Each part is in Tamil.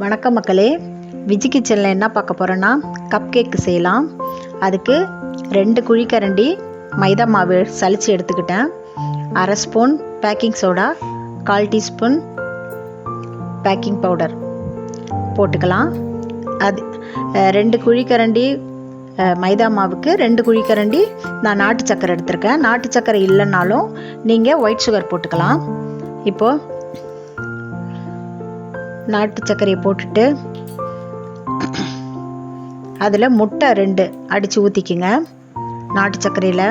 வணக்கம் மக்களே. விஜி கிச்சனில் என்ன பார்க்க போகிறோன்னா கப் கேக்கு செய்யலாம். அதுக்கு ரெண்டு குழிக்கரண்டி மைதா மாவு சளிச்சு எடுத்துக்கிட்டேன். அரை ஸ்பூன் பேக்கிங் சோடா கால் டீஸ்பூன் பேக்கிங் பவுடர் போட்டுக்கலாம். அது ரெண்டு குழிக்கரண்டி மைதா மாவுக்கு ரெண்டு குழிக்கரண்டி நான் நாட்டு சக்கரை எடுத்திருக்கேன். நாட்டு சக்கரை இல்லைன்னாலும் நீங்கள் ஒயிட் சுகர் போட்டுக்கலாம். இப்போது நாட்டு சர்க்கரையை போட்டுட்டு அதில் முட்டை ரெண்டு அடித்து ஊற்றிக்குங்க நாட்டு சர்க்கரையில்.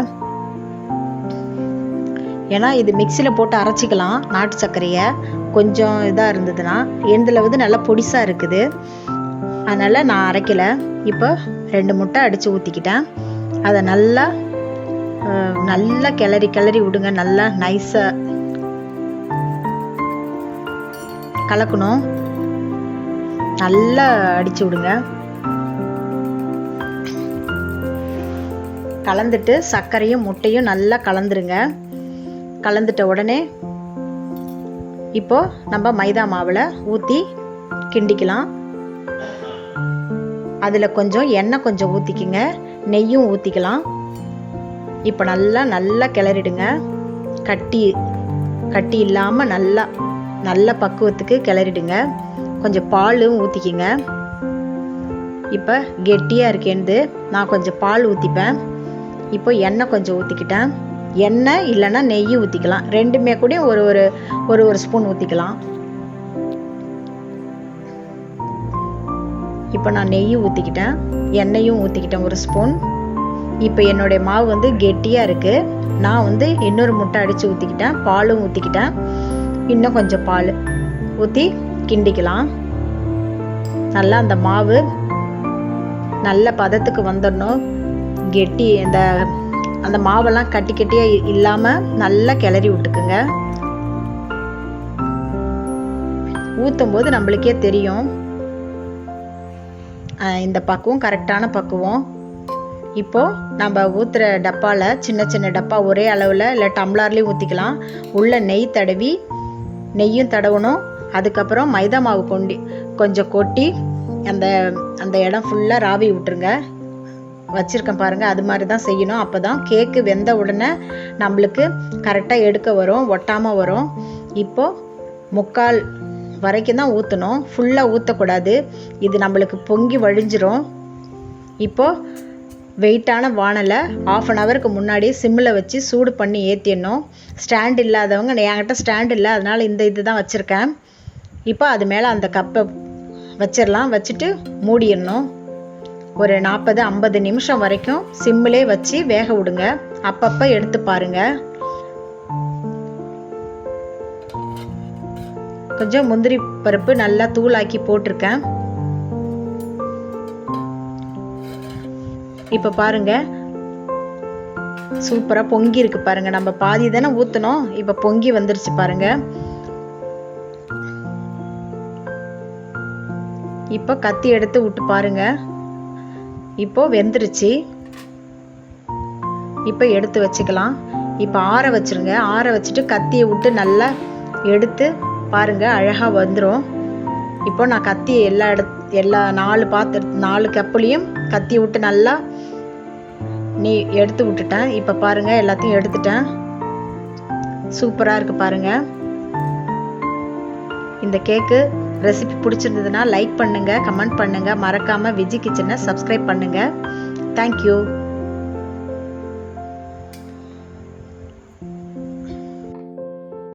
ஏன்னா இது மிக்சியில் போட்டு அரைச்சிக்கலாம் நாட்டு சர்க்கரையை. கொஞ்சம் இதாக இருந்ததுன்னா எந்தில் வந்து நல்லா பொடிசாக இருக்குது. அதனால் நான் அரைக்கலை. இப்போ ரெண்டு முட்டை அடித்து ஊற்றிக்கிட்டேன் அதை நல்லா நல்லா கிளறி கிளறி விடுங்க. நல்லா நைஸாக கலக்கணும். நல்லா அடிச்சு விடுங்க. கலந்துட்டு சர்க்கரையும் முட்டையும் நல்லா கலந்துருங்க. கலந்துட்ட உடனே இப்போ நம்ம மைதா மாவில் ஊற்றி கிண்டிக்கலாம். அதில் கொஞ்சம் எண்ணெய் கொஞ்சம் ஊற்றிக்கிங்க நெய்யும் ஊற்றிக்கலாம் இப்போ நல்லா நல்லா கிளறிடுங்க. கட்டி கட்டி இல்லாமல் நல்லா நல்ல பக்குவத்துக்கு கிளறிடுங்க. கொஞ்சம் பாலும் ஊற்றிக்கிங்க இப்போ கெட்டியாக இருக்கேன்னு நான் கொஞ்சம் பால் ஊற்றிப்பேன் இப்போ எண்ணெய் கொஞ்சம் ஊற்றிக்கிட்டேன் எண்ணெய் இல்லைன்னா நெய் ஊற்றிக்கலாம் ரெண்டுமே கூட ஒரு ஒரு ஒரு ஒரு ஸ்பூன் ஊற்றிக்கலாம் இப்போ நான் நெய் ஊற்றிக்கிட்டேன் எண்ணெயும் ஊற்றிக்கிட்டேன் ஒரு ஸ்பூன் இப்போ என்னுடைய மாவு வந்து கெட்டியாக இருக்குது நான் வந்து இன்னொரு முட்டை அடித்து ஊற்றிக்கிட்டேன் பாலும் ஊற்றிக்கிட்டேன் இன்னும் கொஞ்சம் பால் ஊற்றி கிண்டிக்கலாம். நல்லா அந்த மாவு நல்ல பதத்துக்கு வந்துடணும். கெட்டி இந்த அந்த மாவெல்லாம் கட்டி கட்டியாக இல்லாமல் நல்லா கிளறி விட்டுக்குங்க. ஊற்றும் போது நம்மளுக்கே தெரியும். இந்த பக்குவம் கரெக்டான பக்குவம். இப்போ நம்ம ஊற்றுற டப்பாவில் சின்ன சின்ன டப்பா ஒரே அளவில் இல்லை டம்ளர்லேயும் ஊற்றிக்கலாம் உள்ள நெய் தடவி நெய்யும் தடவணும். அதுக்கப்புறம் மைதா மாவு கொண்டி கொஞ்சம் கொட்டி அந்த அந்த இடம் ஃபுல்லாக ராவி விட்டுருங்க. வச்சுருக்கேன் பாருங்கள் அது மாதிரி தான் செய்யணும். அப்போ தான் கேக்கு வெந்த உடனே நம்மளுக்கு கரெக்டாக எடுக்க வரும் ஒட்டாமல் வரும். இப்போது முக்கால் வரைக்கும் தான் ஊற்றணும் ஃபுல்லாக ஊற்றக்கூடாது இது நம்மளுக்கு பொங்கி வழிஞ்சிரும். இப்போது வெயிட்டான வானலை ஆஃப் அன் ஹவருக்கு முன்னாடி சிம்மில் வச்சு சூடு பண்ணி ஏற்றிடணும் ஸ்டாண்ட் இல்லாதவங்க என்கிட்ட ஸ்டாண்ட் இல்லை அதனால் இந்த இது தான் வச்சுருக்கேன். இப்போ அது மேலே அந்த கப்பை வச்சிடலாம். வச்சுட்டு மூடிடணும். ஒரு நாற்பது ஐம்பது நிமிஷம் வரைக்கும் சிம்மிலே வச்சு வேக விடுங்க. அப்பப்போ எடுத்து பாருங்க. கொஞ்சம் முந்திரி பருப்பு நல்லா தூளாக்கி போட்டிருக்கேன். இப்போ பாருங்க. சூப்பராக பொங்கி இருக்கு பாருங்க. நம்ம பாதி தானே ஊற்றணும் இப்போ பொங்கி வந்துருச்சு பாருங்க. இப்போ கத்தி எடுத்து விட்டு பாருங்க. இப்போ வெந்துருச்சு. இப்போ எடுத்து வச்சுக்கலாம். இப்போ ஆற வச்சுருங்க. ஆற வச்சுட்டு கத்தியை விட்டு நல்லா எடுத்து பாருங்க. அழகாக வந்துடும் இப்போ நான் கத்தியை எல்லா இட எல்லா நாலு பாத்திர நாலு கப்புலையும் கத்தியை விட்டு நல்லா நீ எடுத்து விட்டுட்டேன். இப்போ பாருங்க எல்லாத்தையும் எடுத்துட்டேன். சூப்பராக இருக்கு பாருங்க. இந்த கேக்கு ரெசிபி பிடிச்சிருந்ததுன்னா லைக் பண்ணுங்கள் கமெண்ட் பண்ணுங்கள் மறக்காமல் விஜி கிச்சனை சப்ஸ்கிரைப் பண்ணுங்கள் தேங்க்யூ